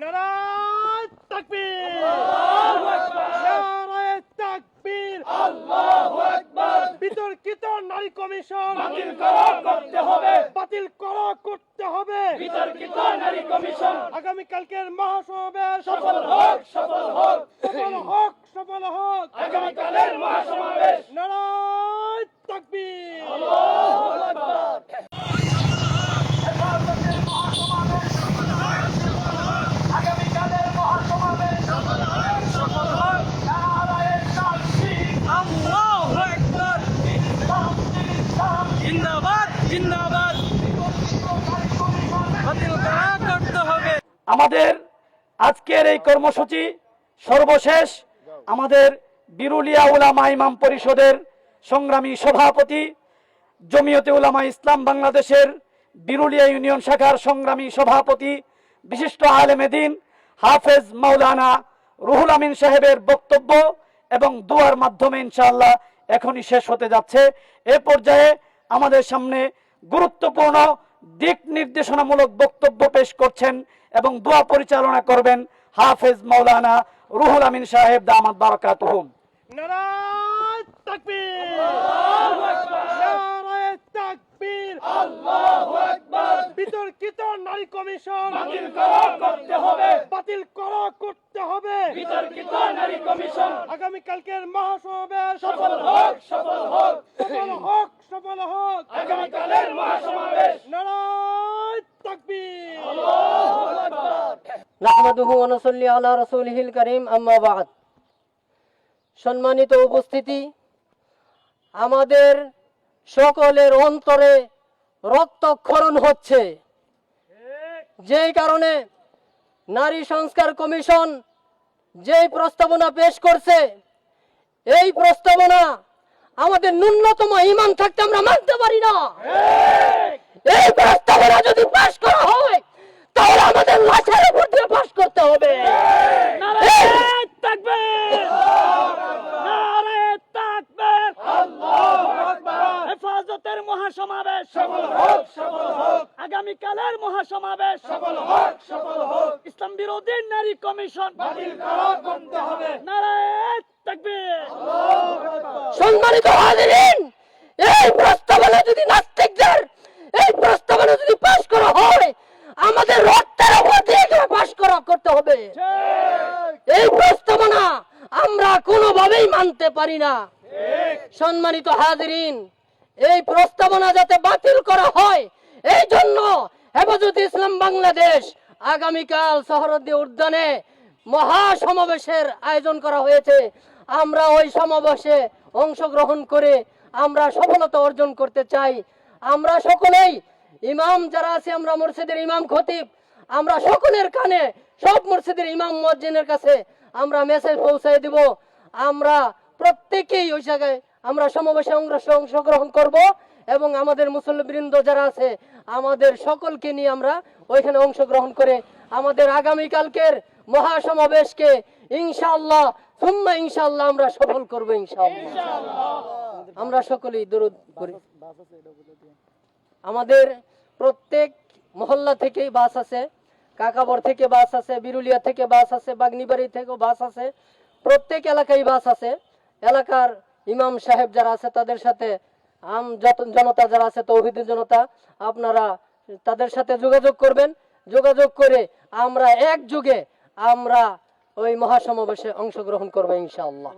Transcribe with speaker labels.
Speaker 1: নারায় তাকবীর। নারায় তাকবীর। বিতর্কিত নারী কমিশন।
Speaker 2: বাতিল করা করতে হবে।
Speaker 1: বাতিল করা করতে হবে
Speaker 2: বিতর্কিত নারী কমিশন
Speaker 1: আগামীকালকের মহাসমাবেশ।
Speaker 2: সফল হোক সফল হোক।
Speaker 1: সফল হোক সফল হোক
Speaker 2: আগামীকালের মহাসমাবেশ।
Speaker 1: নারায় তাকবীর
Speaker 2: আগামীকালের মহাসমাবেশ সফল হোক নারায়ণ তাকবীর আল্লাহু আকবার জিন্দাবাদ জিন্দাবাদ বাতিল করা করতে হবে আমাদের আজকের এই কর্মসূচি সর্বশেষ। আমাদের বিরুলিয়া উলামা ইমাম পরিষদের সংগ্রামী সভাপতি, জমিয়তে উলামা ইসলাম বাংলাদেশের বিরুলিয়া ইউনিয়ন শাখার সংগ্রামী সভাপতি, বিশিষ্ট আলেমেদিন হাফেজ মাওলানা রুহুল আমিন সাহেবের বক্তব্য এবং দুয়ার মাধ্যমে ইনশাআল্লাহ এখনই শেষ হতে যাচ্ছে। এ পর্যায়ে আমাদের সামনে গুরুত্বপূর্ণ দিক নির্দেশনামূলক বক্তব্য পেশ করছেন এবং দোয়া পরিচালনা করবেন হাফেজ মৌলানা রুহুল আমিন সাহেব
Speaker 1: তাকবীর। নারায় তাকবীর। বিতর্কিত নারী কমিশন।
Speaker 2: বাতিল করা করতে হবে।
Speaker 1: বাতিল করা করতে হবে
Speaker 2: বিতর্কিত নারী কমিশন
Speaker 1: আগামীকালকের মহাসমাবেশ।
Speaker 2: সফল হোক সফল হোক
Speaker 1: সফল হোক। সফল হোক।
Speaker 2: আগামীকালের মহাসমাবেশ।
Speaker 1: নারায় তাকবীর।
Speaker 3: নাহমাদুহু ওয়া নুসাল্লি আলা রাসূলিহিল কারীম আম্মা বাদ। সম্মানিত উপস্থিতি আমাদের সকলের অন্তরে রক্তক্ষরণ হচ্ছে। যেই কারণে নারী সংস্কার কমিশন যেই প্রস্তাবনা পেশ করছে এই প্রস্তাবনা আমাদের ন্যূনতম ইমান থাকতে আমরা মানতে পারি না। এই প্রস্তাবনা যদি পাশ করা হয় তাহলে আমাদের লাশের উপর দিয়ে পাশ করতে হবে।
Speaker 2: মহাসমাবেশ। সফল হোক সফল হোক। আগামীকালের মহাসমাবেশ। সফল হোক ইসলাম বিরোধী নারী কমিশন। বাতিল করা করতে হবে নারায়ণ তাকবীর
Speaker 3: সম্মানিত হাজিরিন এই প্রস্তাবনা যদি নাস্তিকদের এই প্রস্তাবনা যদি পাশ করা হয় আমাদের রক্তের উপর দিয়ে পাশ করা করতে হবে। এই প্রস্তাবনা আমরা কোনোভাবেই মানতে পারি না। সম্মানিত হাজিরিন এই প্রস্তাবনা যাতে বাতিল করা হয় এই জন্য হেফাজত ইসলাম বাংলাদেশ আগামীকাল শহরদ্দি উদ্যানে মহা সমাবেশের আয়োজন করা হয়েছে। আমরা ওই সমাবেশে অংশগ্রহণ করে আমরা সফলতা অর্জন করতে চাই। আমরা সকলেই ইমাম যারা আছে, আমরা মসজিদের ইমাম খতিব, আমরা সকলের কানে, সব মসজিদের ইমাম মসজিদের কাছে আমরা মেসেজ পৌঁছায় দিব। আমরা প্রত্যেকেই ওই জায়গায় আমরা সমাবেশে অংশ- অংশগ্রহণ করব এবং আমাদের মুসল্লিবৃন্দ যারা আছে, আমাদের সকলকে নিয়ে আমরা ওইখানে অংশগ্রহণ করে আমাদের আগামীকালকের মহাসমাবেশকে ইনশাআল্লাহ সুম্মা ইনশাআল্লাহ আমরা সফল করব ইনশাআল্লাহ আমরা সকলেই দরুদ করি আমাদের প্রত্যেক মহল্লা থেকেই বাস আছে কাকাবর থেকে বাস আছে বিরুলিয়া থেকে বাস আছে বাগনিবাড়ি থেকেও বাস আছে প্রত্যেক এলাকায় বাস আছে এলাকার ইমাম সাহেব যারা আছে তাদের সাথে আম যত- জনতা যারা আছে তৌহিদি জনতা আপনারা তাদের সাথে যোগাযোগ করবেন যোগাযোগ করে আমরা এক যুগে আমরা ওই মহাসমাবেশে অংশগ্রহণ করবে ইনশাআল্লাহ।